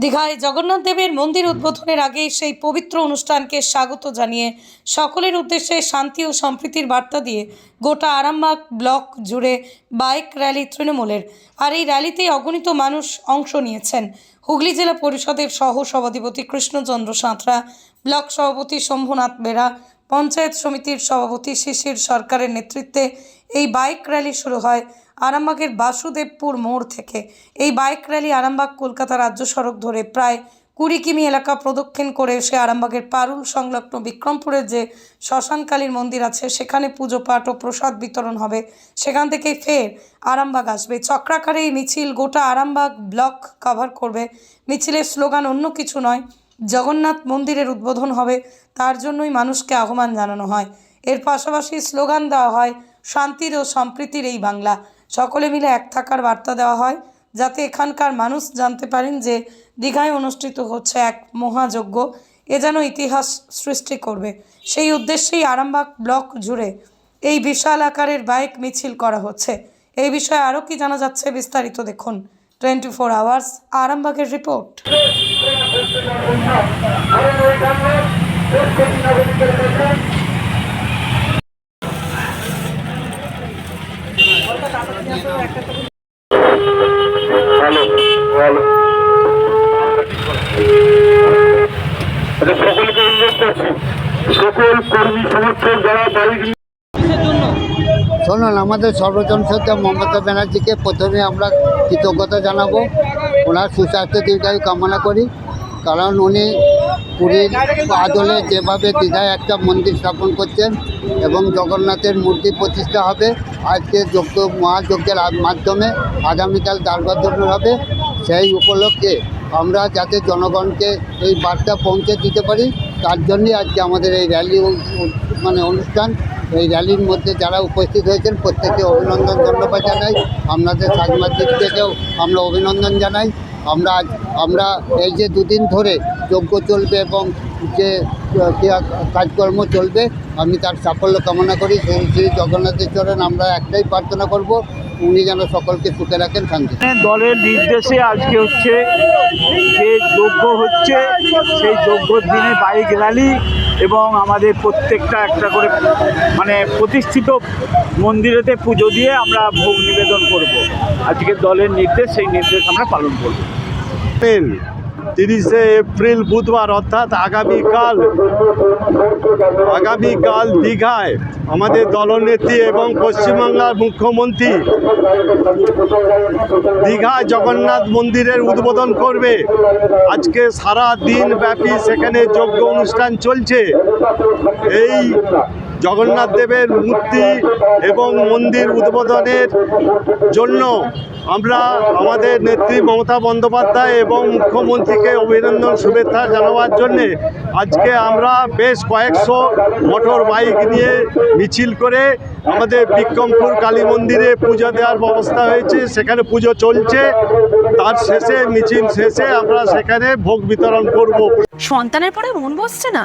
দীঘায় জগন্নাথ দেবের মন্দির উদ্বোধনের আগে সেই পবিত্র অনুষ্ঠানকে স্বাগত জানিয়ে সকলের উদ্দেশ্যে শান্তি ও সম্প্রীতির বার্তা দিয়ে গোটা আরামবাগ ব্লক জুড়ে বাইক র্যালি তৃণমূলের। আর এই র্যালিতে অগণিত মানুষ অংশ নিয়েছেন। হুগলি জেলা পরিষদের সহ সভাধিপতি কৃষ্ণচন্দ্র সাঁতরা, ব্লক সভাপতি শম্ভুনাথ বেরা পঞ্চায়েত সমিতির সভাপতি শিশির সরকারের নেতৃত্বে এই বাইক র্যালি শুরু হয় আরামবাগের বাসুদেবপুর মোড় থেকে। এই বাইক র্যালি আরামবাগ, কলকাতা রাজ্য সড়ক ধরে প্রায় কুড়ি কিমি এলাকা প্রদক্ষিণ করে এসে আরামবাগের পারুল সংলগ্ন বিক্রমপুরের যে শ্মশানকালীর মন্দির আছে, সেখানে পুজো পাঠ ও প্রসাদ বিতরণ হবে। সেখান থেকে ফের আরামবাগ আসবে। চক্রাকারে এই মিছিল গোটা আরামবাগ ব্লক কভার করবে। মিছিলের স্লোগান অন্য কিছু নয় জগন্নাথ মন্দিরের উদ্বোধন হবে, তার জন্যই মানুষকে আহ্বান জানানো হয়। এর পাশাপাশি স্লোগান দেওয়া হয়, শান্তির ও সম্প্রীতির এই বাংলা। সকলে মিলে এক থাকার বার্তা দেওয়া হয়, যাতে এখানকার মানুষ জানতে পারেন যে দীঘায় অনুষ্ঠিত হচ্ছে এক মহাযজ্ঞ। এ যেন ইতিহাস সৃষ্টি করবে। সেই উদ্দেশ্যেই আরামবাগ ব্লক জুড়ে এই বিশাল আকারের বাইক মিছিল করা হচ্ছে। এই বিষয়ে আরও কি জানা যাচ্ছে বিস্তারিত দেখুন। টোয়েন্টি ফোর আওয়ার্স, আরামবাগের রিপোর্ট। সকল শুনুন আমাদের সর্বজন শ্রদ্ধা মমতা ব্যানার্জিকে প্রথমে আমরা কৃতজ্ঞতা জানাব। ওনার সুস্বাস্থ্য দীর্ঘায়ু কামনা করি। কারণ উনি পুরীর আদলে যেভাবে দীঘায় একটা মন্দির স্থাপন করছেন এবং জগন্নাথের মূর্তি প্রতিষ্ঠা হবে, আজকে যজ্ঞ মহাযজ্ঞের মাধ্যমে আগামীকাল দ্বারবন্ধন হবে সেই উপলক্ষে আমরা যাতে জনগণকে এই বার্তা পৌঁছে দিতে পারি, তার জন্যই আজকে আমাদের এই র্যালি মানে অনুষ্ঠান। এই র্যালির মধ্যে যারা উপস্থিত হয়েছেন প্রত্যেকে অভিনন্দন ধন্যবাদ জানাই। আপনাদের সাংবাদিকদেরকেও আমরা অভিনন্দন জানাই। আমরা আমরা এই যে দুদিন ধরে যজ্ঞ চলবে এবং যে কাজকর্ম চলবে, আমি তার সাফল্য কামনা করি। শ্রী জগন্নাথের চরণ আমরা একটাই প্রার্থনা করব, উনি যেন সকলকে সুখে রাখেন, শান্তি। দলের নির্দেশে আজকে হচ্ছে যে যোগ্য হচ্ছে, সেই যোগ্যর দিনে বাইক র্যালি এবং আমাদের প্রত্যেকটা একটা করে মানে প্রতিষ্ঠিত মন্দিরেতে পুজো দিয়ে আমরা ভোগ নিবেদন করব। আজকে দলের নির্দেশ, সেই নির্দেশ আমরা পালন করব। এপ্রিল, তিরিশে এপ্রিল বুধবার অর্থাৎ আগামীকাল আগামীকাল দীঘায় আমাদের দলনেত্রী এবং পশ্চিমবাংলার মুখ্যমন্ত্রী দীঘায় জগন্নাথ মন্দিরের উদ্বোধন করবে। আজকে সারা দিন ব্যাপী সেখানে যজ্ঞ অনুষ্ঠান চলছে। এই জগন্নাথ দেবের মূর্তি এবং মন্দির উদ্বোধনের জন্য আমরা আমাদের নেত্রী মমতা বন্দ্যোপাধ্যায় এবং মুখ্যমন্ত্রীকে অভিনন্দন, শুভেচ্ছা জানাবার জন্যে আজকে আমরা বেশ কয়েকশো মোটর বাইক নিয়ে মিছিল করে আমাদের বিক্রমপুর কালী মন্দিরে পুজো দেওয়ার ব্যবস্থা হয়েছে, সেখানে পুজো চলছে। তার শেষে, মিছিল শেষে আমরা সেখানে ভোগ বিতরণ করব। সন্তানের পরে মন বসছে না?